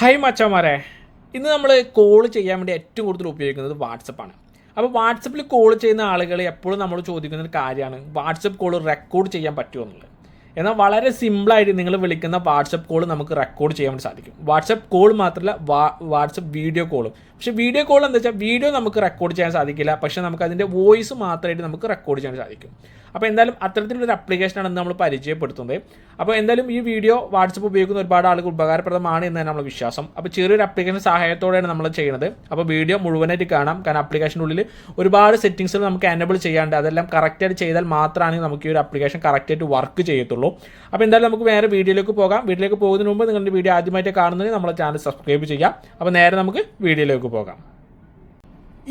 Hi മച്ചന്മാരെ ഇന്ന് നമ്മൾ കോൾ ചെയ്യാൻ വേണ്ടി ഏറ്റവും കൂടുതൽ ഉപയോഗിക്കുന്നത് വാട്സപ്പാണ് അപ്പോൾ വാട്സപ്പിൽ കോൾ ചെയ്യുന്ന ആളുകൾ എപ്പോഴും നമ്മൾ ചോദിക്കുന്ന ഒരു കാര്യമാണ് വാട്സപ്പ് കോൾ റെക്കോർഡ് ചെയ്യാൻ പറ്റുമോ എന്നുള്ളത്. എന്നാൽ വളരെ സിമ്പിളായിട്ട് നിങ്ങൾ വിളിക്കുന്ന വാട്സപ്പ് കോൾ നമുക്ക് റെക്കോർഡ് ചെയ്യാൻ വേണ്ടി സാധിക്കും. വാട്സപ്പ് കോൾ മാത്രമല്ല വാട്സപ്പ് വീഡിയോ കോളും പക്ഷേ വീഡിയോ കോൾ എന്താ വെച്ചാൽ വീഡിയോ നമുക്ക് റെക്കോർഡ് ചെയ്യാൻ സാധിക്കില്ല. പക്ഷേ നമുക്ക് അതിന്റെ വോയിസ് മാത്രമായിട്ട് നമുക്ക് റെക്കോർഡ് ചെയ്യാൻ സാധിക്കും. അപ്പോൾ എന്തായാലും അത്തരത്തിലൊരു അപ്ലിക്കേഷനാണ് നമ്മൾ പരിചയപ്പെടുത്തുന്നത്. അപ്പോൾ എന്തായാലും ഈ വീഡിയോ വാട്സപ്പ് ഉപയോഗിക്കുന്ന ഒരുപാട് ആളുകൾ ഉപകാരപ്രദമാണ് എന്ന് തന്നെ നമ്മൾ വിശ്വാസം. അപ്പോൾ ചെറിയൊരു അപ്ലിക്കേഷൻ സഹായത്തോടെയാണ് നമ്മൾ ചെയ്യുന്നത് അപ്പോൾ വീഡിയോ മുഴുവനായിട്ട് കാണാം. കാരണം അപ്ലിക്കേഷനുള്ളിൽ ഉള്ളിൽ ഒരുപാട് സെറ്റിംഗ്സ് നമുക്ക് എനബിൾ ചെയ്യാണ്ട് അതെല്ലാം കറക്റ്റായിട്ട് ചെയ്താൽ മാത്രമാണ് നമുക്ക് ഈ ഒരു അപ്ലിക്കേഷൻ കറക്റ്റായിട്ട് വർക്ക് ചെയ്യത്തുള്ളൂ. അപ്പോൾ എന്തായാലും നമുക്ക് വേറെ വീഡിയോയിലേക്ക് പോകാം. വീഡിയോയിലേക്ക് പോകുന്നതിന് മുമ്പ് നിങ്ങളുടെ വീഡിയോ ആദ്യമായിട്ട് കാണുന്നതിന് നമ്മളെ ചാനൽ സബ്സ്ക്രൈബ് ചെയ്യാം. അപ്പോൾ നേരെ നമുക്ക് വീഡിയോയിലേക്ക് പോകാം.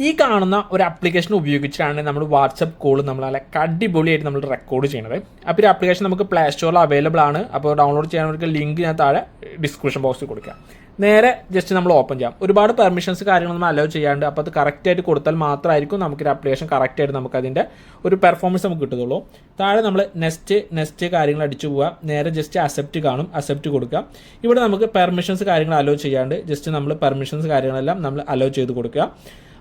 ഈ കാണുന്ന ഒരു ആപ്ലിക്കേഷൻ ഉപയോഗിച്ചാണ് നമ്മൾ വാട്സപ്പ് കോൾ നമ്മൾ നല്ല അടിപൊളിയായിട്ട് നമ്മൾ റെക്കോർഡ് ചെയ്യുന്നത് അപ്പോൾ ഈ ആപ്ലിക്കേഷൻ നമുക്ക് പ്ലേ സ്റ്റോറിൽ അവൈലബിൾ ആണ്. അപ്പോൾ ഡൗൺലോഡ് ചെയ്യാനവർക്ക് ലിങ്ക് ഞാൻ താഴെ ഡിസ്ക്രിപ്ഷൻ ബോക്സിൽ കൊടുക്കാം. നേരെ ജസ്റ്റ് നമ്മൾ ഓപ്പൺ ചെയ്യാം. ഒരുപാട് പെർമിഷൻസ് കാര്യങ്ങൾ നമ്മൾ അലോ ചെയ്യാണ്ട് അപ്പോൾ അത് കറക്റ്റായിട്ട് കൊടുത്താൽ മാത്രമായിരിക്കും നമുക്ക് ഒരു ആപ്ലിക്കേഷൻ കറക്റ്റായിട്ട് നമുക്ക് അതിന്റെ ഒരു പെർഫോമൻസ് നമുക്ക് കിട്ടുള്ളൂ താഴെ നമ്മൾ നെക്സ്റ്റ് നെക്സ്റ്റ് കാര്യങ്ങൾ അടിച്ചു പോവുക നേരെ ജസ്റ്റ് അക്സെപ്റ്റ് കാണും. അക്സെപ്റ്റ് കൊടുക്കുക ഇവിടെ നമുക്ക് പെർമിഷൻസ് കാര്യങ്ങൾ അലോ ചെയ്യാണ്ട് ജസ്റ്റ് നമ്മൾ പെർമിഷൻസ് കാര്യങ്ങളെല്ലാം നമ്മൾ അലോ ചെയ്ത് കൊടുക്കുക.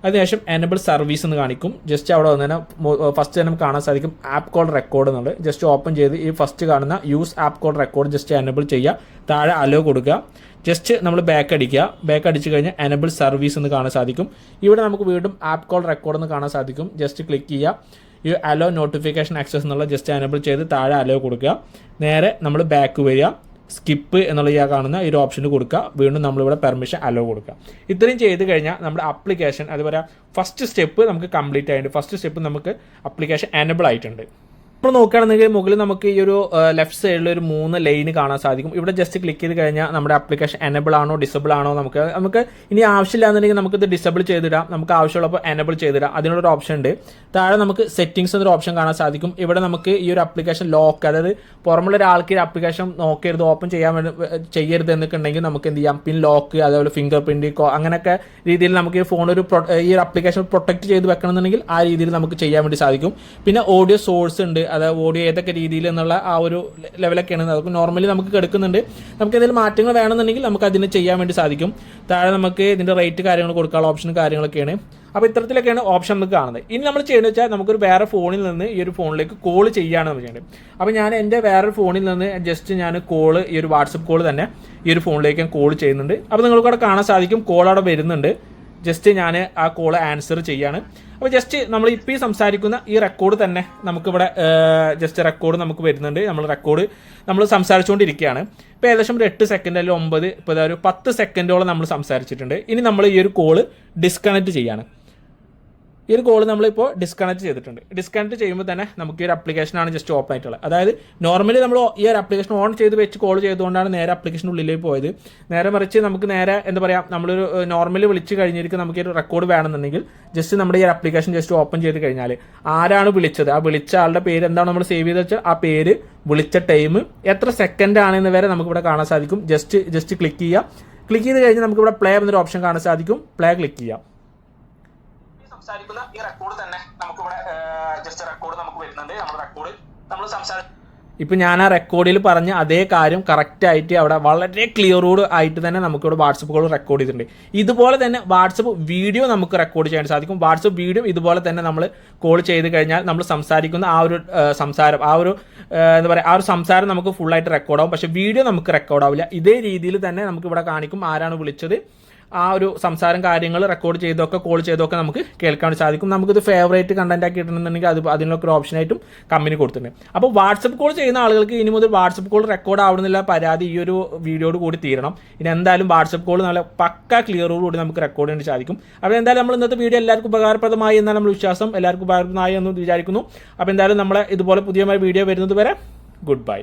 അതിനുശേഷം എനബിൾ സർവീസ് എന്ന് കാണിക്കും. ജസ്റ്റ് അവിടെ വന്ന് തന്നെ ഫസ്റ്റ് തന്നെ കാണാൻ സാധിക്കും ആപ്പ് കോൾ റെക്കോർഡ് എന്നുള്ളത്. ജസ്റ്റ് ഓപ്പൺ ചെയ്ത് ഈ ഫസ്റ്റ് കാണുന്ന use app call record just enable ചെയ്യുക. താഴെ അലോ കൊടുക്കുക. ജസ്റ്റ് നമ്മൾ ബാക്ക് അടിക്കുക. ബാക്ക് അടിച്ചു കഴിഞ്ഞാൽ എനബിൾ സർവീസ് എന്ന് കാണാൻ സാധിക്കും. ഇവിടെ നമുക്ക് വീണ്ടും ആപ്പ് കോൾ റെക്കോർഡ് എന്ന് കാണാൻ സാധിക്കും. ജസ്റ്റ് ക്ലിക്ക് ചെയ്യുക. ഈ അലോ നോട്ടിഫിക്കേഷൻ ആക്സസ് എന്നുള്ള ജസ്റ്റ് എനബിൾ ചെയ്ത് താഴെ അലോ കൊടുക്കുക. നേരെ നമ്മൾ ബാക്ക് വരിക. സ്കിപ്പ് എന്നുള്ള ഈ കാണുന്ന ഒരു ഓപ്ഷന് കൊടുക്കുക. വീണ്ടും നമ്മളിവിടെ പെർമിഷൻ അലോ കൊടുക്കുക. ഇത്രയും ചെയ്ത് കഴിഞ്ഞാൽ നമ്മുടെ അപ്ലിക്കേഷൻ അതുപോലെ ഫസ്റ്റ് സ്റ്റെപ്പ് നമുക്ക് കംപ്ലീറ്റ് ആയിട്ടുണ്ട്. ഫസ്റ്റ് സ്റ്റെപ്പ് നമുക്ക് അപ്ലിക്കേഷൻ എനബിൾ ആയിട്ടുണ്ട്. ഇപ്പോൾ നോക്കുകയാണെന്നുണ്ടെങ്കിൽ മുകളിൽ നമുക്ക് ഈ ഒരു ലെഫ്റ്റ് സൈഡിൽ ഒരു മൂന്ന് ലൈൻ കാണാൻ സാധിക്കും. ഇവിടെ ജസ്റ്റ് ക്ലിക്ക് ചെയ്ത് കഴിഞ്ഞാൽ നമ്മുടെ ആപ്ലിക്കേഷൻ എനബിൾ ആണോ ഡിസബിൾ ആണോ നമുക്ക് നമുക്ക് ഇനി ആവശ്യമില്ലാന്നുണ്ടെങ്കിൽ നമുക്ക് ഇത് ഡിസബിൾ ചെയ്തിടാം. നമുക്ക് ആവശ്യമുള്ളപ്പോൾ എനബിൾ ചെയ്തിടാം. അതിനുള്ളൊരു ഓപ്ഷൻ ഉണ്ട്. താഴെ നമുക്ക് സെറ്റിംഗ്സ് എന്നൊരു ഓപ്ഷൻ കാണാൻ സാധിക്കും. ഇവിടെ നമുക്ക് ഈ ഒരു ആപ്ലിക്കേഷൻ ലോക്ക് അതായത് പുറമുള്ള ഒരാൾക്ക് ഈ ആപ്ലിക്കേഷൻ നോക്കരുത് ഓപ്പൺ ചെയ്യാൻ ചെയ്യരുത് എന്നൊക്കെ ഉണ്ടെങ്കിൽ നമുക്ക് എന്ത് ചെയ്യാം? പിൻ ലോക്ക് അതേപോലെ ഫിംഗർ പ്രിന്റ് അങ്ങനെയൊക്കെ രീതിയിൽ നമുക്ക് ഈ ഫോൺ ഒരു ഈ ഒരു ആപ്ലിക്കേഷൻ പ്രൊട്ടക്ട് ചെയ്ത് വെക്കണമെന്നുണ്ടെങ്കിൽ ആ രീതിയിൽ നമുക്ക് ചെയ്യാൻ വേണ്ടി സാധിക്കും. പിന്നെ ഓഡിയോ സോഴ്സ് ഉണ്ട്. അതായത് ഓഡിയോ ഏതൊക്കെ രീതിയിൽ എന്നുള്ള ആ ഒരു ലെവലൊക്കെയാണ് അതൊക്കെ നോർമലി നമുക്ക് കിടക്കുന്നുണ്ട്. നമുക്ക് എന്തെങ്കിലും മാറ്റങ്ങൾ വേണമെന്നുണ്ടെങ്കിൽ നമുക്ക് അതിന് ചെയ്യാൻ വേണ്ടി സാധിക്കും. താഴെ നമുക്ക് ഇതിന്റെ റേറ്റ് കാര്യങ്ങൾ കൊടുക്കാനുള്ള ഓപ്ഷൻ കാര്യങ്ങളൊക്കെയാണ്. അപ്പോൾ ഇത്തരത്തിലൊക്കെയാണ് ഓപ്ഷൻ നമുക്ക് കാണുന്നത്. ഇനി നമ്മൾ ചെയ്യുന്നത് വെച്ചാൽ നമുക്കൊരു വേറെ ഫോണിൽ നിന്ന് ഈ ഒരു ഫോണിലേക്ക് കോൾ ചെയ്യുകയാണ് നമ്മൾ ചെയ്യേണ്ടത്. അപ്പോൾ ഞാൻ എന്റെ വേറൊരു ഫോണിൽ നിന്ന് ജസ്റ്റ് ഞാൻ കോൾ ഈ ഒരു വാട്സപ്പ് കോൾ തന്നെ ഈ ഒരു ഫോണിലേക്ക് ഞാൻ കോൾ ചെയ്യുന്നുണ്ട്. അപ്പോൾ നിങ്ങൾക്ക് അവിടെ കാണാൻ സാധിക്കും. കോൾ അവിടെ വരുന്നുണ്ട്. ജസ്റ്റ് ഞാൻ ആ കോൾ ആൻസർ ചെയ്യാണ് അപ്പോൾ ജസ്റ്റ് നമ്മൾ ഇപ്പോൾ ഈ സംസാരിക്കുന്ന ഈ റെക്കോർഡ് തന്നെ നമുക്കിവിടെ ജസ്റ്റ് റെക്കോർഡ് നമുക്ക് വരുന്നുണ്ട്. നമ്മൾ റെക്കോർഡ് നമ്മൾ സംസാരിച്ചുകൊണ്ടിരിക്കുകയാണ്. ഇപ്പോൾ ഏകദേശം ഒരു എട്ട് സെക്കൻഡ് അല്ലെങ്കിൽ ഒമ്പത് ഇപ്പോൾ ഒരു പത്ത് സെക്കൻഡോളം നമ്മൾ സംസാരിച്ചിട്ടുണ്ട്. ഇനി നമ്മൾ ഈ ഒരു കോൾ ഡിസ്കണക്ട് ചെയ്യാണ്. ഈ ഒരു കോൾ നമ്മളിപ്പോൾ ഡിസ്കണക്ട് ചെയ്തിട്ടുണ്ട്. ഡിസ്കണക്ട് ചെയ്യുമ്പോൾ തന്നെ നമുക്ക് ഈ ഒരു ആപ്ലിക്കേഷനാണ് ജസ്റ്റ് ഓപ്പൺ ആയിട്ടുള്ളത്. അതായത് നോർമലി നമ്മൾ ഈ ഒരു ആപ്ലിക്കേഷൻ ഓൺ ചെയ്ത് വെച്ച് കോൾ ചെയ്തുകൊണ്ടാണ് നേരെ അപ്ലിക്കേഷൻ ഉള്ളിലേക്ക് പോയത്. നേരെ മറിച്ച് നമുക്ക് നേരെ എന്താ പറയുക നമ്മളൊരു നോർമലി വിളിച്ച് കഴിഞ്ഞിരിക്കും നമുക്ക് ഒരു റെക്കോർഡ് വേണമെന്നുണ്ടെങ്കിൽ ജസ്റ്റ് നമ്മുടെ ഈ ആപ്ലിക്കേഷൻ ജസ്റ്റ് ഓപ്പൺ ചെയ്ത് കഴിഞ്ഞാൽ ആരാണ് വിളിച്ചത്? ആ വിളിച്ച ആളുടെ പേര് എന്താണ് നമ്മൾ സേവ് ചെയ്ത് വെച്ചാൽ ആ പേര് വിളിച്ച ടൈം എത്ര സെക്കൻഡ് ആണെന്ന് വരെ നമുക്കിവിടെ കാണാൻ സാധിക്കും. ജസ്റ്റ് ജസ്റ്റ് ക്ലിക്ക് ചെയ്യുക. ക്ലിക്ക് ചെയ്ത് കഴിഞ്ഞാൽ നമുക്കിവിടെ പ്ലേ എന്നൊരു ഓപ്ഷൻ കാണാൻ സാധിക്കും. പ്ലേ ക്ലിക്ക് ചെയ്യാം സംസാരിക്കുന്ന ഈ റെക്കോർഡ് തന്നെ നമുക്കിവിടെ ജസ്റ്റ് റെക്കോർഡ് നമുക്ക് വരുന്നുണ്ട്. നമ്മുടെ റെക്കോർഡ് നമ്മൾ സംസാരിക്കും ഇപ്പം ഞാൻ ആ റെക്കോർഡിൽ പറഞ്ഞ അതേ കാര്യം കറക്റ്റ് ആയിട്ട് അവിടെ വളരെ ക്ലിയറോട് ആയിട്ട് തന്നെ നമുക്കിവിടെ വാട്സപ്പ് കോൾ റെക്കോർഡ് ചെയ്തിട്ടുണ്ട്. ഇതുപോലെ തന്നെ വാട്സപ്പ് വീഡിയോ നമുക്ക് റെക്കോർഡ് ചെയ്യാൻ സാധിക്കും. വാട്സപ്പ് വീഡിയോ ഇതുപോലെ തന്നെ നമ്മൾ കോൾ ചെയ്ത് കഴിഞ്ഞാൽ നമ്മൾ സംസാരിക്കുന്ന ആ ഒരു സംസാരം ആ ഒരു എന്താ പറയുക ആ ഒരു സംസാരം നമുക്ക് ഫുള്ളായിട്ട് റെക്കോർഡാവും പക്ഷേ വീഡിയോ നമുക്ക് റെക്കോർഡ് ആവില്ല. ഇതേ രീതിയിൽ തന്നെ നമുക്ക് ഇവിടെ കാണിക്കും ആരാണ് വിളിച്ചത്. ആ ഒരു സംസാരം കാര്യങ്ങൾ റെക്കോർഡ് ചെയ്തൊക്കെ കോൾ ചെയ്തൊക്കെ നമുക്ക് കേൾക്കാൻ സാധിക്കും. നമുക്കിത് ഫേവറേറ്റ് കണ്ടന്റ് ആക്കി ഇടണമെന്നുണ്ടെങ്കിൽ അത് അതിനൊക്കെ ഒരു ഓപ്ഷനായിട്ടും കമ്പനി കൊടുത്തിട്ടുണ്ട്. അപ്പോൾ വാട്സപ്പ് കോൾ ചെയ്യുന്ന ആളുകൾക്ക് ഇനി മുതൽ വാട്സപ്പ് കോൾ റെക്കോർഡ് ആവുന്നില്ല പരാതി ഈ ഒരു വീഡിയോയോട് കൂടി തീരണം. ഇനി എന്തായാലും വാട്സപ്പ് കോൾ നല്ല പക്ക ക്ലിയറോടുകൂടി നമുക്ക് റെക്കോർഡ് ചെയ്യാൻ സാധിക്കും. അപ്പോൾ എന്തായാലും നമ്മൾ ഇന്നത്തെ വീഡിയോ എല്ലാവർക്കും ഉപകാരപ്രദമായി എന്നാണ് നമ്മൾ വിശ്വാസം. എല്ലാവർക്കും ഉപകാരപ്രദമായി എന്ന് വിചാരിക്കുന്നു. അപ്പോൾ എന്തായാലും നമ്മളെ ഇതുപോലെ പുതിയ വീഡിയോ വരുന്നത് വരെ ഗുഡ് ബൈ